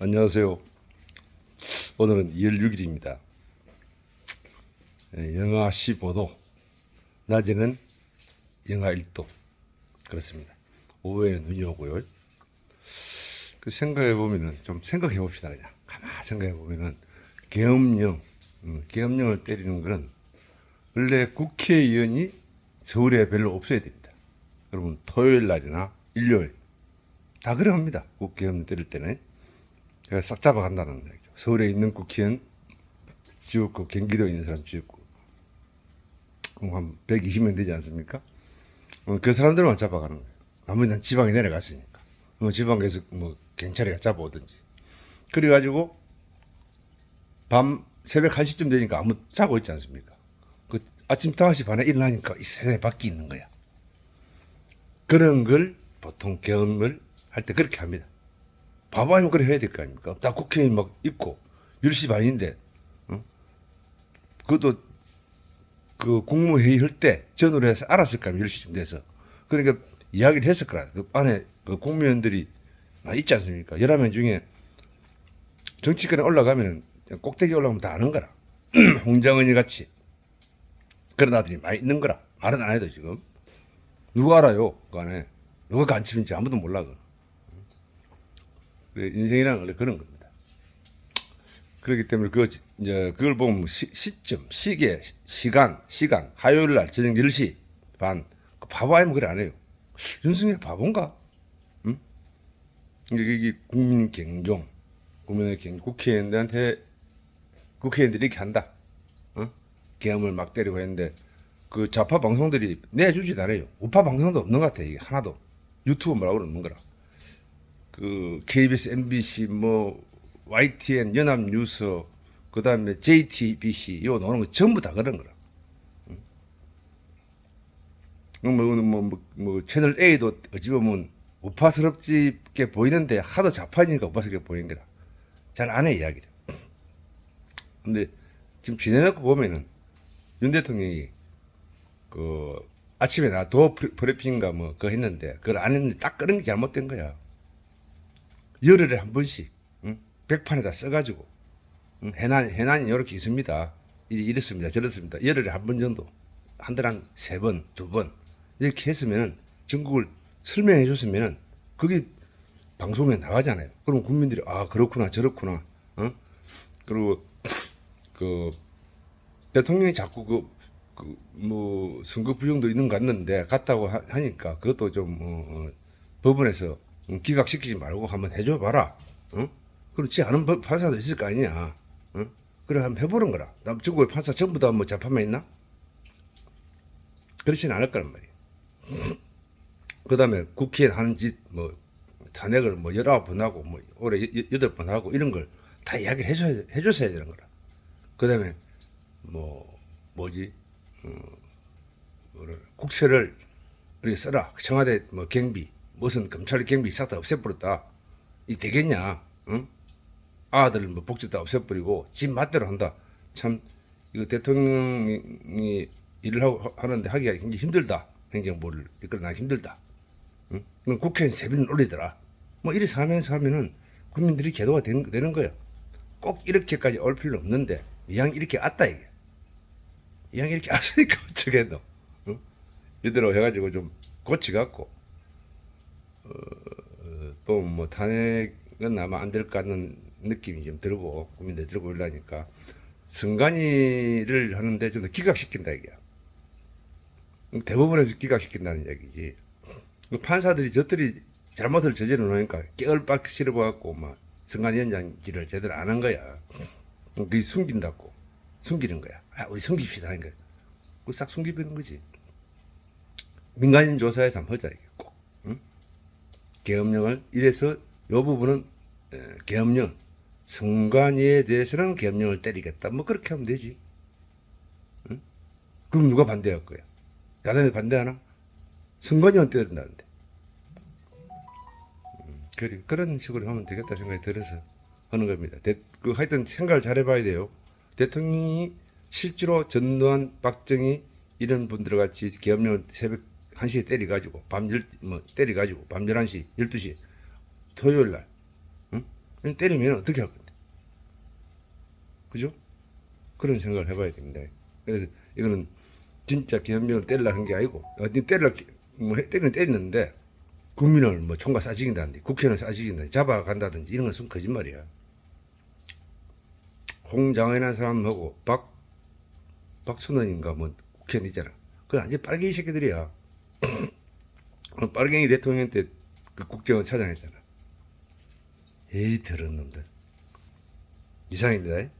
안녕하세요. 오늘은 2월 6일입니다. 영하 15도, 낮에는 영하 1도. 그렇습니다. 오후에는 눈이 오고요. 그 생각해 보면은 좀 생각해 봅시다 그냥 가만 생각해 보면은 계엄령, 음, 계엄령을 때리는 거는 원래 국회의원이 서울에 별로 없어야 됩니다. 여러분 토요일 날이나 일요일 다 그래 합니다. 국회의원 때릴 때는 싹 잡아간다는 얘기죠. 서울에 있는 국회의원 지웠고 경기도에 있는 사람 지웠고 그럼 한 120명 되지 않습니까? 어, 그 사람들만 잡아가는 거예요. 나머지는 지방에 내려갔으니까. 뭐 지방에서 뭐 경찰이 잡아오든지. 그래가지고 밤 새벽 1시쯤 되니까 아무 자고 있지 않습니까? 그 아침 5시 반에 일어나니까 이 세상에 밖에 있는 거야. 그런 걸 보통 경험을 할 때 그렇게 합니다. 바보 아니면 그래 해야 될 거 아닙니까? 다 국회의원 막 있고 10시 반인데 어? 그것도 그 국무회의 할 때 전화를 해서 알았을 거 아니에요 10시쯤 돼서. 그러니까 이야기를 했을 거라. 그 안에 그 국무위원들이 있지 않습니까? 11명 중에 정치권에 올라가면 꼭대기 올라가면 다 아는 거라. 홍장은이 같이 그런 아들이 많이 있는 거라. 말은 안 해도 지금. 누가 알아요 그 안에. 누가 간첩인지 아무도 몰라 그 인생이란 원래 그런 겁니다. 그렇기 때문에 그 이제 그걸 보면 시, 시점, 시계, 시간, 시간, 화요일 날 저녁 10시 반. 그 바보 아니면 그래 안 해요. 윤석열 바본가? 응? 이게, 국민 경종, 국민의 경, 국회의원들한테 국회의원들이 이렇게 한다. 어? 계엄을 막 때리고 했는데 그 좌파 방송들이 내주지도 않아요. 우파 방송도 없는 것 같아 이게 하나도. 유튜브 뭐라고 없는 거라. 그 KBS, MBC, 뭐 YTN, 연합뉴스, 그 다음에 JTBC 이거 나오는 거 전부 다 그런 거라. 응? 뭐, 뭐, 뭐, 뭐 채널 A도 어찌 보면 우파스럽게 보이는데 하도 좌파니까 우파스럽게 보이는 거라. 잘 안 해 이야기를. 근데 지금 지내놓고 보면은 윤 대통령이 그 아침에 나 도어 브리핑인가 뭐 그거 했는데 그걸 안 했는데 딱 그런 게 잘못된 거야. 열흘에 한 번씩 응? 백판에다 써가지고 응? 해난 해난이 이렇게 있습니다. 이- 이렇습니다. 저렇습니다. 열흘에 한 번 정도 한 달에 한 세 번, 두 번 이렇게 했으면은 전국을 설명해 줬으면은 그게 방송에 나가잖아요. 그럼 국민들이 아 그렇구나 저렇구나. 어? 그리고 그 대통령이 자꾸 그, 그, 뭐, 선거 부정도 있는 것 같는데, 갔다고 하, 하니까, 그것도 좀, 어, 어, 법원에서 음, 기각시키지 말고 한번 해줘 봐라. 어? 그렇지 않은 법- 판사도 있을 거 아니냐. 어? 그래, 한번 해보는 거라. 남 중국의 판사 전부 다뭐 재판만 있나? 그렇지는 않을 거란 말이야. 그 다음에 국회의원 하는 짓, 뭐, 탄핵을 뭐, 열아홉 번 하고, 뭐, 올해 여- 여- 여덟 번 하고, 이런 걸 다 이야기를 해줘야, 해줬어야 되는 거라. 그 다음에, 뭐, 뭐지, 어, 국세를 이렇게 써라. 청와대 뭐 경비, 무슨 검찰 경비 싹 다 없애버렸다. 이 되겠냐? 응? 아들 뭐 복지 다 없애버리고 집 맛대로 한다. 참 이거 대통령이 일을 하고 하는데 하기가 굉장히 힘들다. 행정부를 이끌어나 힘들다. 응? 국회의원 세비는 올리더라. 뭐 이래서 하면서 하면은 국민들이 계도가 된, 되는 거야. 꼭 이렇게까지 올 필요 없는데 이왕 이렇게 왔다 이게. 이왕 이렇게 왔으니까 어쩌겠노. 응? 이대로 해가지고 좀 고치갖고 또 뭐 탄핵은 아마 안 될 것 같는 느낌이 좀 들고 국민들 들고 올라니까 선관위를 하는데 좀더 기각시킨다 이게야. 대법원에서 기각시킨다는 얘기지. 그 판사들이 저들이 잘못을 저지르 놓으니까 깨얼빡 실어갖고 막 선관위원장길을 제대로 안 한 거야. 그게 숨긴다고 숨기는 거야. 아 우리 숨깁시다 하는 거야. 그싹 숨기는 거지. 민간인 조사에서 한번 하자 이게? 계엄령을 이래서 요 부분은 에, 계엄령 선관위에 대해서는 계엄령을 때리겠다. 뭐 그렇게 하면 되지. 응? 그럼 누가 반대할 거야? 야당이 반대하나? 선관위만 때린다는데. 음, 그런 식으로 하면 되겠다 생각이 들어서 하는 겁니다. 대, 그 하여튼 생각을 잘 해봐야 돼요. 대통령이 실제로 전두환, 박정희 이런 분들 같이 계엄령을 새벽 1시에 때려가지고 밤 열, 뭐 때려가지고 밤 11시, 12시 토요일 날 응? 때리면 어떻게 할 건데? 그죠? 그런 생각을 해봐야 됩니다. 그래서 이거는 진짜 김현병을 때리려 한 게 아니고 어디 때리려 뭐 해- 때리는 때리는데 국민을 뭐 총과 싸지긴다든지 국회의원을 싸지긴다든지 잡아간다든지 이런 것은 거짓말이야. 홍장현이라는 사람하고 박 박순원인가 뭐 국회의원 있잖아. 그건 완전 빨갱이 새끼들이야. 빨갱이 대통령 때 그 국정원 차장 했잖아. 에이 더러운 놈들. 이상입니다.